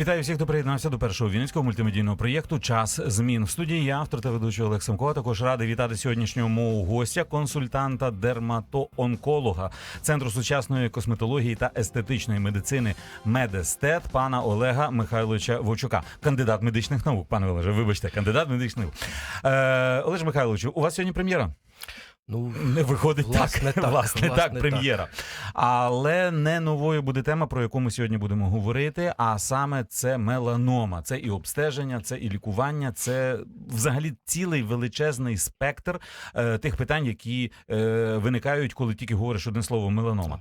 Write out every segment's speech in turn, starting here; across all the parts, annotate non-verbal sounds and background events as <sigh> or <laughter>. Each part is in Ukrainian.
Вітаю всіх, хто приєднався до першого вінницького мультимедійного проєкту Час змін в студії. Я автор та ведучий Олег Семко. Також радий вітати сьогоднішнього гостя, консультанта дерматоонколога центру сучасної косметології та естетичної медицини Медестет пана Олега Михайловича Вовчука, кандидат медичних наук. Пане Олеже, вибачте, кандидат медичних наук. Е, Олеж Михайловичу, у вас сьогодні прем'єра? Ну, Не виходить Власне, так, так, власне, власне, так, так. прем'єра. Але не новою буде тема, про яку ми сьогодні будемо говорити. А саме це меланома. Це і обстеження, це і лікування, це взагалі цілий величезний спектр е, тих питань, які е, виникають, коли тільки говориш одне слово меланома.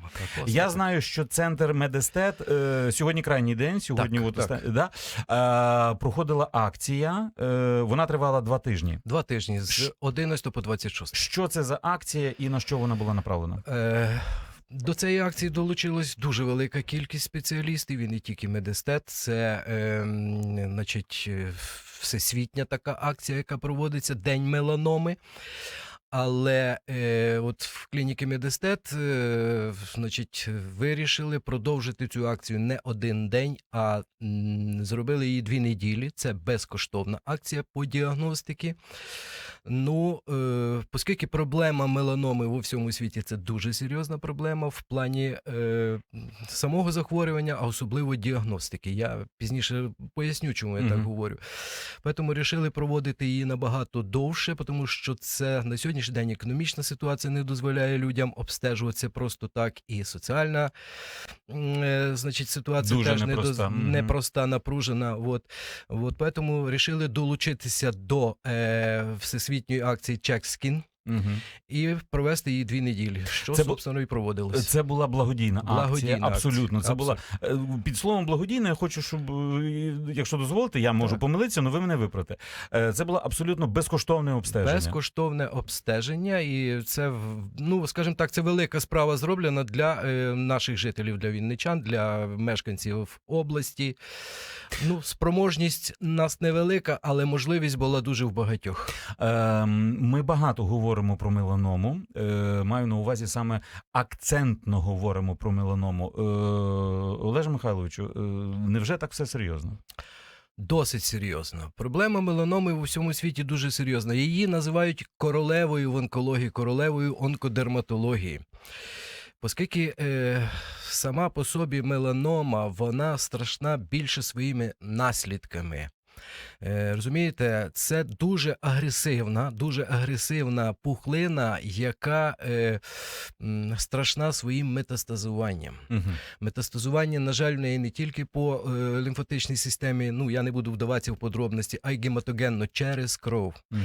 Я знаю, що центр Медестет е, сьогодні крайній день. Сьогодні Так, от так. да, е, проходила акція. Е, вона тривала два тижні. Два тижні з Ш- 11 по 26. Що це за акція і на що вона була направлена? Е, до цієї акції долучилась дуже велика кількість спеціалістів, і не тільки медестет. Це е, значить, всесвітня така акція, яка проводиться День меланоми. Але е, от в клініки Медестет е, значить, вирішили продовжити цю акцію не один день, а зробили її дві неділі. Це безкоштовна акція по діагностиці. Ну, е, оскільки проблема меланоми у всьому світі це дуже серйозна проблема в плані е, самого захворювання, а особливо діагностики. Я пізніше поясню, чому я так говорю. Тому вирішили проводити її набагато довше, тому що це на сьогоднішній день економічна ситуація не дозволяє людям обстежуватися просто так, і соціальна значить, ситуація Дуже теж не непроста. доз- непроста, напружена. От. От поэтому вирішили долучитися до е, всесвітньої акції Skin Угу. і провести її дві неділі, що, Це собственно, і проводилось. Це була благодійна, акція. Абсолютно. Це була е, під словом благодійна. Я хочу, щоб е, якщо дозволите, я можу Так. помилитися, але ви мене виправте. Е, Це було абсолютно безкоштовне обстеження. Безкоштовне обстеження, і це ну скажімо так, це велика справа зроблена для наших жителів, для вінничан, для мешканців області. Ну, спроможність нас невелика, але можливість була дуже в багатьох. Ем, Ми багато говоримо про меланому. Е, Маю на увазі саме акцентно говоримо про меланому. Е, Олеже Михайловичу, е, невже так все серйозно? Досить серйозно. Проблема меланоми у всьому світі дуже серйозна. Її називають королевою в онкології, королевою онкодерматології. Оскільки е, сама по собі меланома, вона страшна більше своїми наслідками. Е, розумієте, це дуже агресивна, дуже агресивна пухлина, яка е, страшна своїм метастазуванням. Угу. Метастазування, на жаль, в неї не тільки по е, лімфатичній системі, ну я не буду вдаватися в подробності, а й гематогенно через кров. Угу.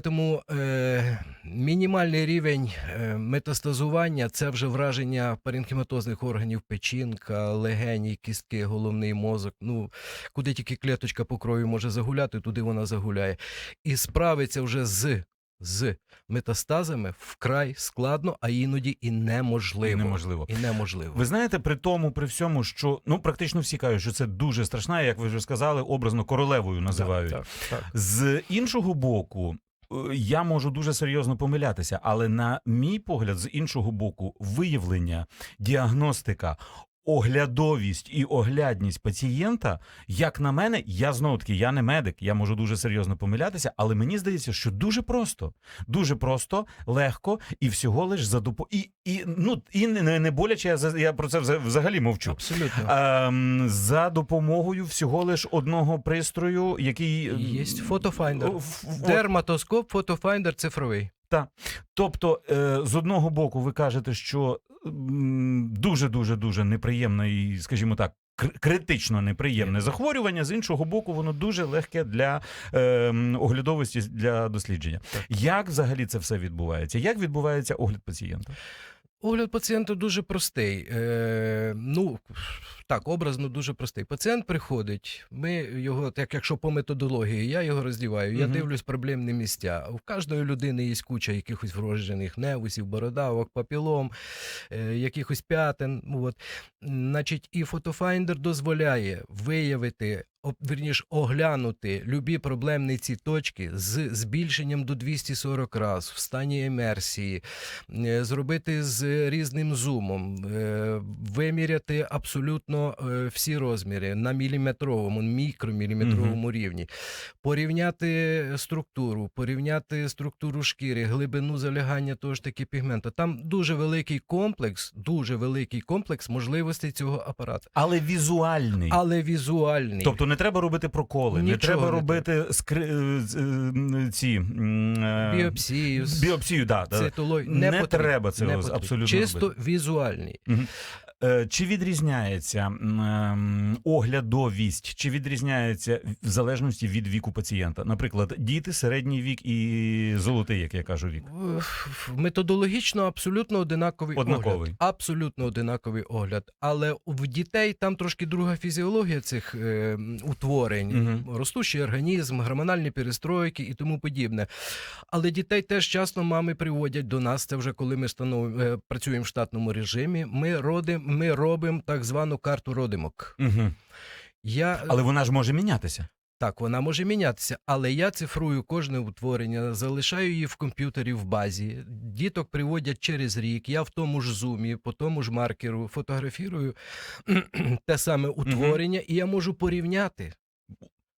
Тому е, мінімальний рівень е, метастазування це вже враження паренхематозних органів печінка, легені, кістки, головний мозок. Ну, куди тільки клеточка по крові може загуляти, туди вона загуляє. І справиться вже з, з метастазами вкрай складно, а іноді і неможливо. І неможливо. І неможливо. Ви знаєте, при тому, при всьому, що ну практично всі кажуть, що це дуже страшна, як ви вже сказали, образно королевою називають. Так, так, так. З іншого боку, я можу дуже серйозно помилятися, але на мій погляд, з іншого боку, виявлення, діагностика. Оглядовість і оглядність пацієнта, як на мене, я знову таки, я не медик, я можу дуже серйозно помилятися, але мені здається, що дуже просто, дуже просто, легко і всього лиш за допо... і, і, ну, і не, не боляче, я, я про це вза- взагалі мовчу. Абсолютно. Ем, за допомогою всього лиш одного пристрою, який ем, Є фотофайндер. Дерматоскоп, фотофайндер цифровий. Тобто, е, з одного боку, ви кажете, що дуже дуже дуже неприємне і, скажімо так. Критично неприємне захворювання, з іншого боку, воно дуже легке для е, оглядовості для дослідження. Так. Як взагалі це все відбувається? Як відбувається огляд пацієнта? Огляд пацієнта дуже простий. Е, ну, так, образно дуже простий. Пацієнт приходить, ми його, так якщо по методології, я його роздіваю, я Мгм. дивлюсь проблемні місця. У кожної людини є куча якихось вроджених невусів, бородавок, папілом, е, якихось п'ятин. ну, От. Значить, і фотофайндер дозволяє виявити, об- вірніш, оглянути любі проблемні ці точки з збільшенням до 240 раз в стані емерсії, е, зробити з різним зумом, е, виміряти абсолютно е, всі розміри на міліметровому, мікроміліметровому рівні, порівняти структуру, порівняти структуру шкіри, глибину залягання того ж таки пігмента. Там дуже великий комплекс, дуже великий комплекс можливостей цього апарату, Але візуальний. але візуальний. Тобто не треба робити проколи, не треба не робити скри... е, е, ці біопсію, біопсію, да, да. цитологію. Не потрібно, треба цього не абсолютно Чисто робити. візуальний. Е, Чи відрізняється ем, оглядовість, чи відрізняється в залежності від віку пацієнта? Наприклад, діти, середній вік і золотий, як я кажу, вік. Методологічно абсолютно одинаковий Однаковий. огляд. Абсолютно одинаковий огляд. Але в дітей там трошки друга фізіологія цих е, утворень, Мгм. ростущий організм, гормональні перестройки і тому подібне. Але дітей теж часто мами приводять до нас. Це вже коли ми станов... е, працюємо в штатному режимі. Ми родим, ми робимо так звану карту родимок. Угу. Я Але вона ж може мінятися. так, вона може мінятися, але я цифрую кожне утворення, залишаю її в комп'ютері в базі. Діток приводять через рік. Я в тому ж зумі, по тому ж маркеру фотографірую <clears throat> те саме утворення, і я можу порівняти.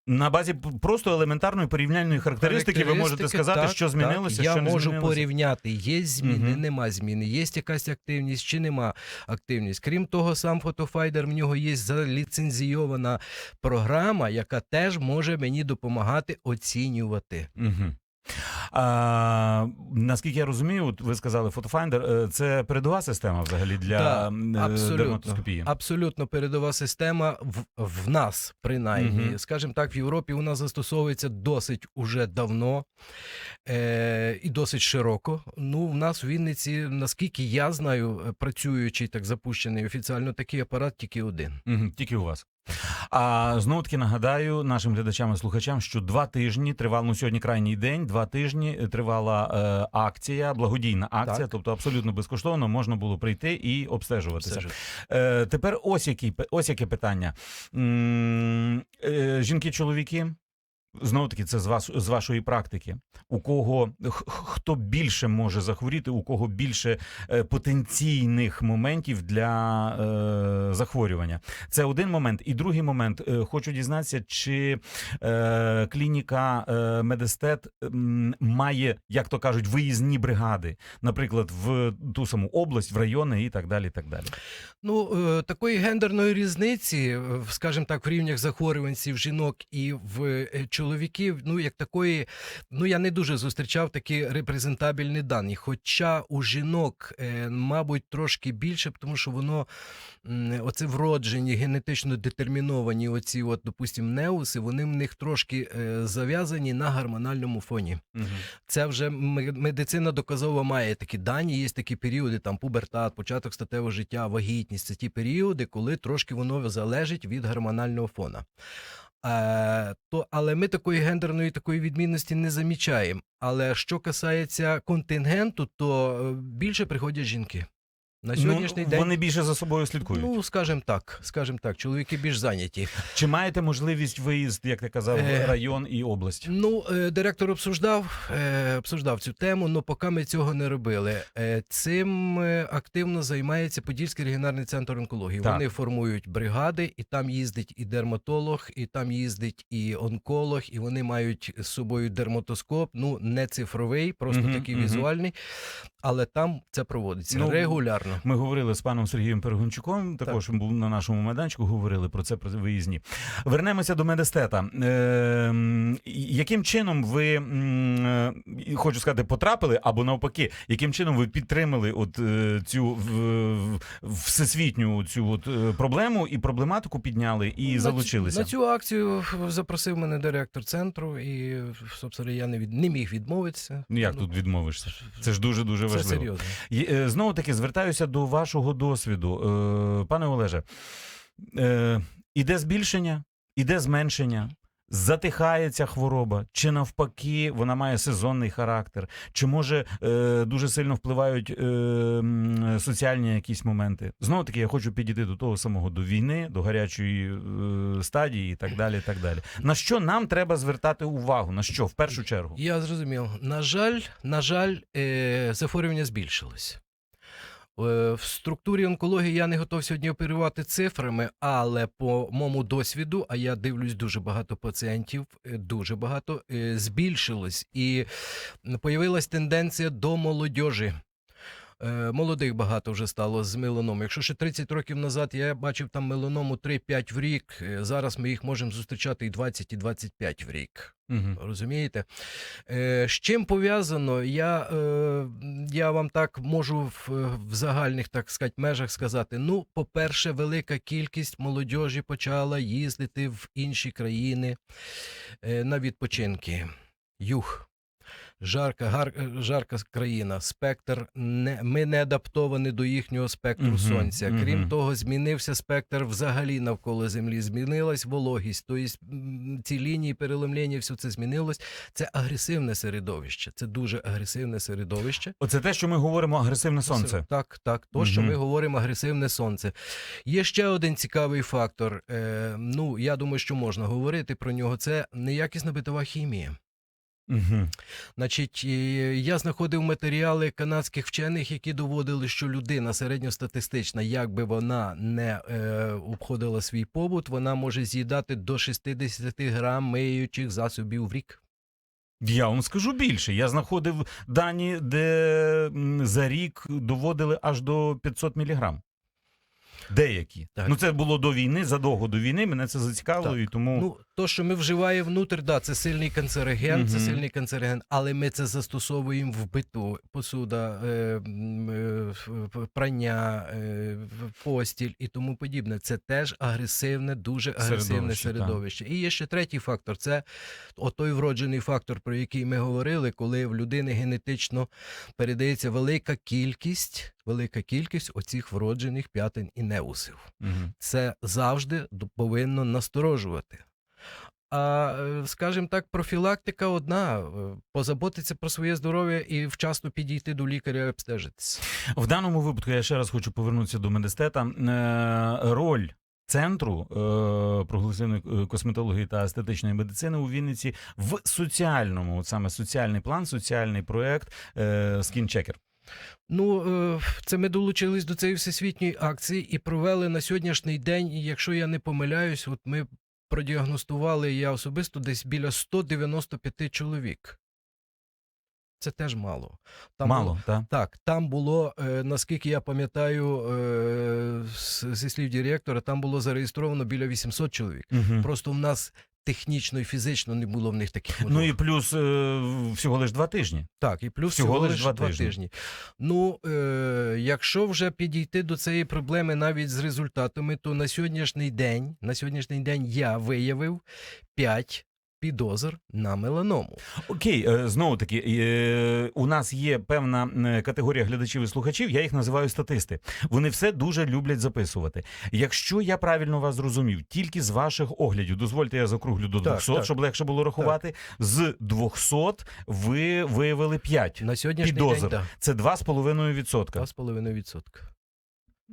На базі просто елементарної порівняльної характеристики, ви можете сказати, так, що змінилося, так. Я що не можу змінилося. порівняти, є зміни, угу. нема зміни, є якась активність чи нема активність. Крім того, сам фотофайдер в нього є заліцензійована програма, яка теж може мені допомагати оцінювати. Угу. А, наскільки я розумію, от ви сказали, Photofinder – це передова система взагалі для м, е, абсолютно. дерматоскопії. Абсолютно передова система в, в нас, принаймні. Мгм. Скажімо так, в Європі вона застосовується досить уже давно е, і досить широко. Ну, в нас в Вінниці, наскільки я знаю, е, працюючий так запущений офіціально такий апарат тільки один. Угу, тільки у вас. А знову таки нагадаю нашим глядачам і слухачам, що два тижні тривав ну сьогодні крайній день. Два тижні тривала е, акція, благодійна акція, Так. тобто абсолютно безкоштовно можна було прийти і обстежуватися. Е, тепер ось які ось яке питання. М, е, жінки, чоловіки. Знову таки, це з вас з вашої практики. У кого хто більше може захворіти, у кого більше е, потенційних моментів для е, захворювання. Це один момент. І другий момент. Е, хочу дізнатися, чи е, клініка е, Медестет має, як то кажуть, виїзні бригади, наприклад, в ту саму область, в райони і так далі. Так далі. Ну, е, такої гендерної різниці, скажімо так, в рівнях захворюваності в жінок і в е, чоловіків, ну, як такої, ну, я не дуже зустрічав такі репрезентабельні дані. Хоча у жінок, е, мабуть, трошки більше, тому що воно, оце вроджені, генетично детерміновані оці, от, допустимо, неуси, вони в них трошки е, зав'язані на гормональному фоні. Це вже медицина доказово має такі дані. Є такі періоди, там пубертат, початок статевого життя, вагітність. Це ті періоди, коли трошки воно залежить від гормонального фона. То, але ми такої гендерної такої відмінності не замічаємо. Але що касається контингенту, то е, більше приходять жінки. На сьогоднішній ну, день. вони більше за собою слідкують. Ну, скажімо так, скажімо так, чоловіки більш зайняті. Чи маєте можливість виїзд, як ти казав, Е, район і область? Ну, е, директор обсуждав, е, обсуждав цю тему, але поки ми цього не робили. Е, Цим е, активно займається Подільський регіональний центр онкології. Так. Вони формують бригади, і там їздить і дерматолог, і там їздить і онколог, і вони мають з собою дерматоскоп. Ну, не цифровий, просто Мгм, такий мгм. візуальний. Але там це проводиться Ну, регулярно. Ми говорили з паном Сергієм Перегончуком, також був на нашому майданчику, говорили про це про виїзні. Вернемося до медестета. Е, яким чином ви е, хочу сказати, потрапили або навпаки, яким чином ви підтримали от е, цю в, всесвітню цю от е, проблему і проблематику підняли і На залучилися? На цю акцію запросив мене директор центру, і собственно, я не від не міг відмовитися. Ну як тут відмовишся? Це ж дуже дуже Це важливо. серйозно. Є- е, Знову таки звертаюся до вашого досвіду, Е, пане Олеже. Е, іде збільшення, іде зменшення. Затихає ця хвороба, чи навпаки, вона має сезонний характер, чи може е, дуже сильно впливають е, соціальні якісь моменти. Знову таки, я хочу підійти до того самого до війни, до гарячої е, стадії і так далі. так далі. На що нам треба звертати увагу? На що в першу чергу? Я зрозумів. На жаль, на жаль, е, захворювання збільшилось. Е, В структурі онкології я не готов сьогодні оперувати цифрами, але по моєму досвіду, а я дивлюсь дуже багато пацієнтів, е, дуже багато, е, збільшилось. І появилась тенденція до молодіжі. Е, Молодих багато вже стало з меланомою. Якщо ще 30 років назад я бачив там меланому 3-5 в рік, е, зараз ми їх можемо зустрічати і 20, і 25 в рік. Угу. Розумієте? Е, з чим пов'язано? Я, е, я вам так можу в, в загальних, так сказати, межах сказати. Ну, по-перше, велика кількість молодіжі почала їздити в інші країни е, на відпочинки. Юг. Жарка, гар, жарка країна, спектр не ми не адаптовані до їхнього спектру Мгм, сонця. Крім мгм. того, змінився спектр взагалі навколо землі. Змінилась вологість. Тобто ці лінії переломлення, все це змінилось. Це агресивне середовище. Це дуже агресивне середовище. Оце те, що ми говоримо агресивне сонце. Так, так. То, що Мгм. ми говоримо агресивне сонце. Є ще один цікавий фактор. Е, ну, я думаю, що можна говорити про нього. Це неякісна битова хімія. Угу. Значить, я знаходив матеріали канадських вчених, які доводили, що людина середньостатистична, як би вона не е, обходила свій побут, вона може з'їдати до 60 грам миючих засобів в рік. Я вам скажу більше. Я знаходив дані, де за рік доводили аж до 500 міліграм. Деякі. Так. Ну, це було до війни, задовго до війни. Мене це зацікавило, і тому. Ну, то, що ми вживаємо внутрь, да, це сильний канцероген, це сильний канцероген, але ми це застосовуємо в биту, посуда, е, е, прання, е, постіль і тому подібне. Це теж агресивне, дуже агресивне Середовище, середовище. І є ще третій фактор це отой вроджений фактор, про який ми говорили, коли в людини генетично передається велика кількість, велика кількість оцих вроджених п'ятин і неусів Мгм. це завжди повинно насторожувати. А, е, скажімо так, профілактика одна: е, позаботитися про своє здоров'я і вчасно підійти до лікаря і обстежитися. В даному випадку я ще раз хочу повернутися до медестета. Е, роль. Центру прогресивної е, косметології та естетичної медицини у Вінниці в соціальному, от саме соціальний план, соціальний проект скінчекер. Ну, е, це ми долучились до цієї всесвітньої акції і провели на сьогоднішній день. Якщо я не помиляюсь, от ми продіагностували я особисто десь біля 195 чоловік. Це теж мало. Там було- Мало, так? Там було, е, наскільки я пам'ятаю, е, з- зі слів директора, там було зареєстровано біля 800 чоловік. Угу. Просто в нас технічно і фізично не було в них таких Ну і плюс е, всього лиш два тижні. Так, і плюс всього всього, лиш два, тижні. тижні. Ну, е, якщо вже підійти до цієї проблеми навіть з результатами, то на сьогоднішній день, на сьогоднішній день я виявив 5 підозр на меланому. Окей, е, знову таки, е, у нас є певна категорія глядачів і слухачів, я їх називаю статисти. Вони все дуже люблять записувати. Якщо я правильно вас зрозумів, тільки з ваших оглядів, дозвольте, я закруглю до 200, так. щоб легше було рахувати. З 200 ви виявили 5. На сьогоднішній Підозр. день так, Це 2,5%. 2,5%.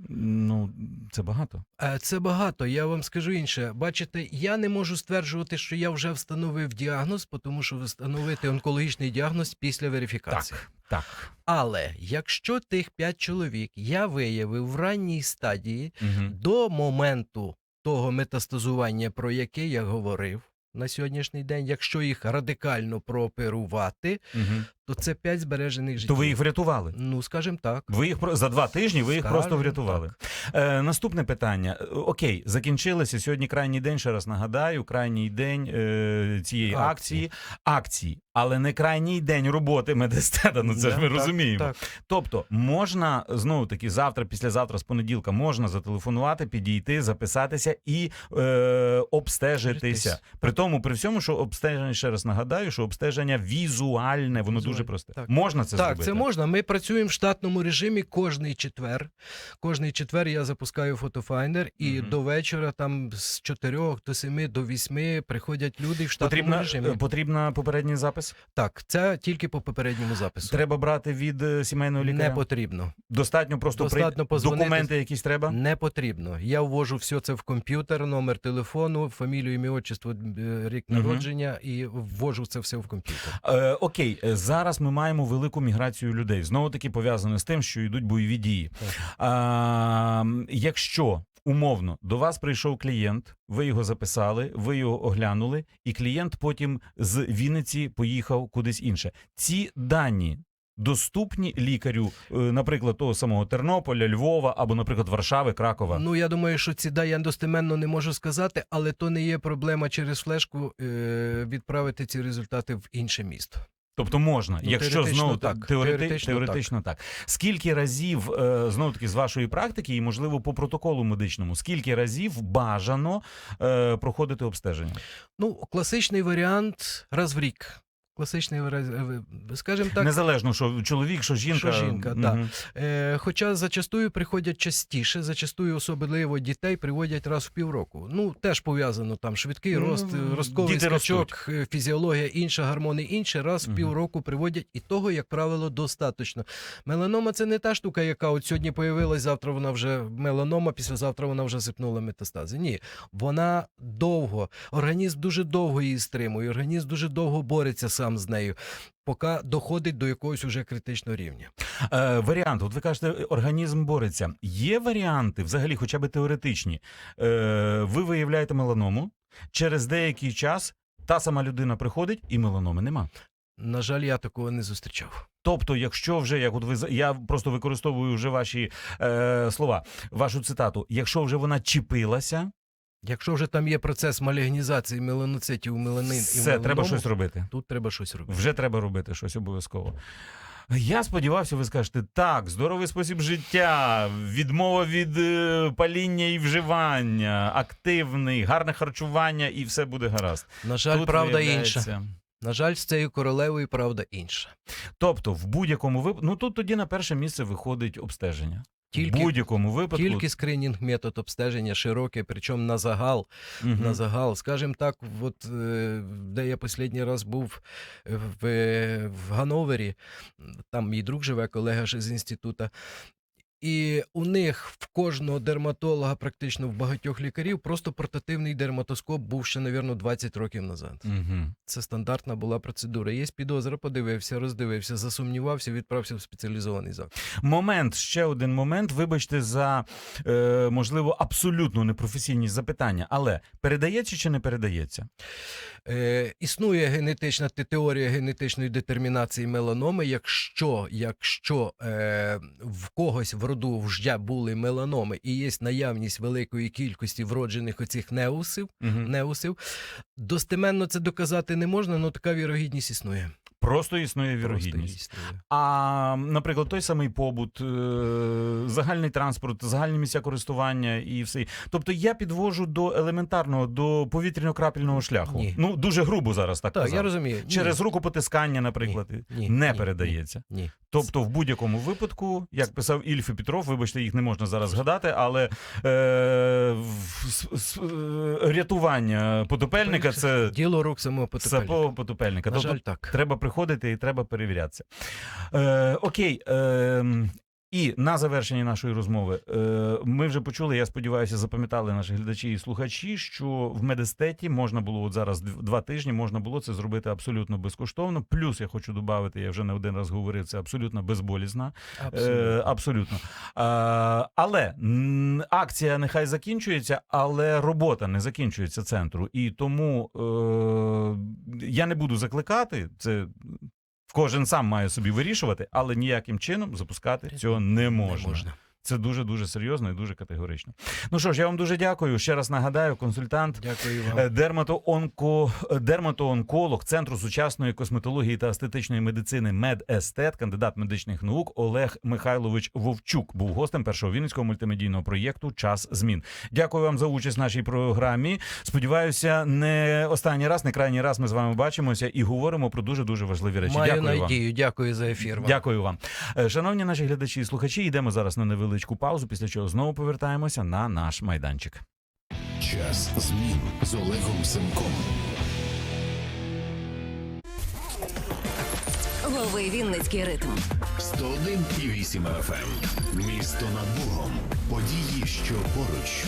Ну, це багато. Е, Це багато. Я вам скажу інше. Бачите, я не можу стверджувати, що я вже встановив діагноз, тому що встановити онкологічний діагноз після верифікації. Так, так. Але якщо тих 5 чоловік я виявив в ранній стадії Угу. до моменту того метастазування, про яке я говорив на сьогоднішній день, якщо їх радикально прооперувати, Угу. То це 5 збережених життів. То ви їх врятували. Ну, скажімо так. Ви їх за два тижні ви їх Скажемо просто врятували. Е, наступне питання. Окей, закінчилося сьогодні крайній день. Ще раз нагадаю, крайній день е, цієї акції. Акції. акції, але не крайній день роботи медестета. Ну це ж ми так, розуміємо. Так. Тобто, можна знову таки завтра, післязавтра, з понеділка, можна зателефонувати, підійти, записатися і е, обстежитися. При тому, при всьому, що обстеження ще раз нагадаю, що обстеження візуальне, воно дуже дуже просте. так. Можна це так, зробити? це можна. Ми працюємо в штатному режимі кожний четвер. Кожний четвер я запускаю фотофайндер, і Мгм. до вечора, там з 4 до 7 до 8 приходять люди в штатному Потрібна, режимі. е, потрібна попередній запис? Так, це тільки по попередньому запису. Треба брати від е, сімейного лікаря? Не потрібно. Достатньо просто Достатньо при... документи якісь треба? Не потрібно. Я ввожу все це в комп'ютер, номер телефону, фамілію, ім'я, отчество, е, рік народження і ввожу це все в комп'ютер. Е, окей, е, зараз ми маємо велику міграцію людей. Знову таки пов'язане з тим, що йдуть бойові дії. А, якщо умовно до вас прийшов клієнт, ви його записали, ви його оглянули, і клієнт потім з Вінниці поїхав кудись інше. Ці дані. Доступні лікарю, е, наприклад, того самого Тернополя, Львова або, наприклад, Варшави, Кракова. Ну я думаю, що ці да я достеменно не можу сказати, але то не є проблема через флешку е, відправити ці результати в інше місто. Тобто можна, Ну, якщо теоретично знову так. так, теоретично, Теоретично теоретично, так. Скільки разів е, знову таки з вашої практики, і можливо по протоколу медичному, скільки разів бажано е, проходити обстеження? Ну, класичний варіант раз в рік. Класичний е, скажімо так, Незалежно, що чоловік, що жінка. Що жінка, Мгм. так. Е, хоча зачастую приходять частіше, зачастую особливо дітей приводять раз в півроку. Ну, теж пов'язано там швидкий Ну, рост, е, ростковий скачок, е, фізіологія інша, гормони інші, раз в Мгм. півроку приводять, і того, як правило, достатньо. Меланома це не та штука, яка от сьогодні появилась, завтра вона вже меланома, післязавтра вона вже зипнула метастази. Ні, вона довго, організм дуже довго її стримує, організм дуже довго бореться сам з нею. Поки доходить до якогось уже критичного рівня. Е, варіант, от ви кажете, організм бореться. Є варіанти, взагалі, хоча б теоретичні. Е, ви виявляєте меланому, через деякий час та сама людина приходить, і меланоми нема. На жаль, я такого не зустрічав. Тобто, якщо вже як от ви я просто використовую вже ваші е, слова, вашу цитату, якщо вже вона чіпилася, Якщо вже там є процес малігнізації меланоцитів, меланин і все меланому, треба щось робити. Тут треба щось робити. Вже треба робити щось обов'язково. Я сподівався, ви скажете так, здоровий спосіб життя, відмова від е, паління і вживання, активний, гарне харчування, і все буде гаразд. На жаль, Тут правда виявляється- інша. На жаль, з цією королевою правда інша. Тобто, в будь-якому випадку, ну тут тоді на перше місце виходить обстеження. В Тільки, будь-якому випадку. тільки скринінг метод обстеження широкий, причому на загал. Угу. На загал. Скажімо так, от, е, де я останній раз був е, в, в Гановері, там мій друг живе, колега з інституту. І у них в кожного дерматолога, практично в багатьох лікарів, просто портативний дерматоскоп був ще, навірно, 20 років назад. Мгм. Це стандартна була процедура. Є підозра, подивився, роздивився, засумнівався, відправився в спеціалізований заклад. Момент, ще один момент. Вибачте за е, можливо абсолютно непрофесійні запитання, але передається чи не передається? Е, існує генетична те- теорія генетичної детермінації меланоми. Якщо, якщо е, в когось в роду вже були меланоми і є наявність великої кількості вроджених оцих неусів, угу. неусів, достеменно це доказати не можна, але така вірогідність існує. Просто існує Просто вірогідність. існує. А, наприклад, той самий побут, е, загальний транспорт, загальні місця користування і все. Тобто я підвожу до елементарного, до повітряно-крапельного шляху. Ні. Ну дуже грубо зараз так, Так, казав. я розумію. Ні, Через рукопотискання, наприклад, ні, не ні, передається. Ні. Тобто, в будь-якому випадку, як писав Ільф і Петров, вибачте, їх не можна зараз згадати, але е, рятування потопельника це Діло рук самого потопельника. сапо потопельника. На Тобто жаль, так. Треба приходити і треба перевірятися. Е, окей. Е, і на завершення нашої розмови е, ми вже почули, я сподіваюся, запам'ятали наші глядачі і слухачі, що в медестеті можна було от зараз дв- два тижні, можна було це зробити абсолютно безкоштовно. Плюс я хочу додати, я вже не один раз говорив, це абсолютно безболізна. Е, абсолютно. Е, але акція нехай закінчується, але робота не закінчується центру. І тому е, я не буду закликати. Це кожен сам має собі вирішувати, але ніяким чином запускати цього не можна. Не можна. Це дуже дуже серйозно і дуже категорично. Ну що ж, я вам дуже дякую. Ще раз нагадаю, консультант Дякую вам. Е, Дерматоонко, е, дерматоонколог Центру сучасної косметології та естетичної медицини «Медестет», кандидат медичних наук Олег Михайлович Вовчук був гостем першого вінницького мультимедійного проєкту Час змін. Дякую вам за участь в нашій програмі. Сподіваюся, не останній раз, не крайній раз ми з вами бачимося і говоримо про дуже дуже важливі речі. Маю Дякую вам. надію. Дякую за ефір. вам. Дякую вам, Е, шановні наші глядачі і слухачі. Йдемо зараз на невеличку паузу. Після чого знову повертаємося на наш майданчик. Час змін з Олегом Семком. Ловий Вінницький ритм. 101,8 FM. Місто над Богом. Події, що поруч.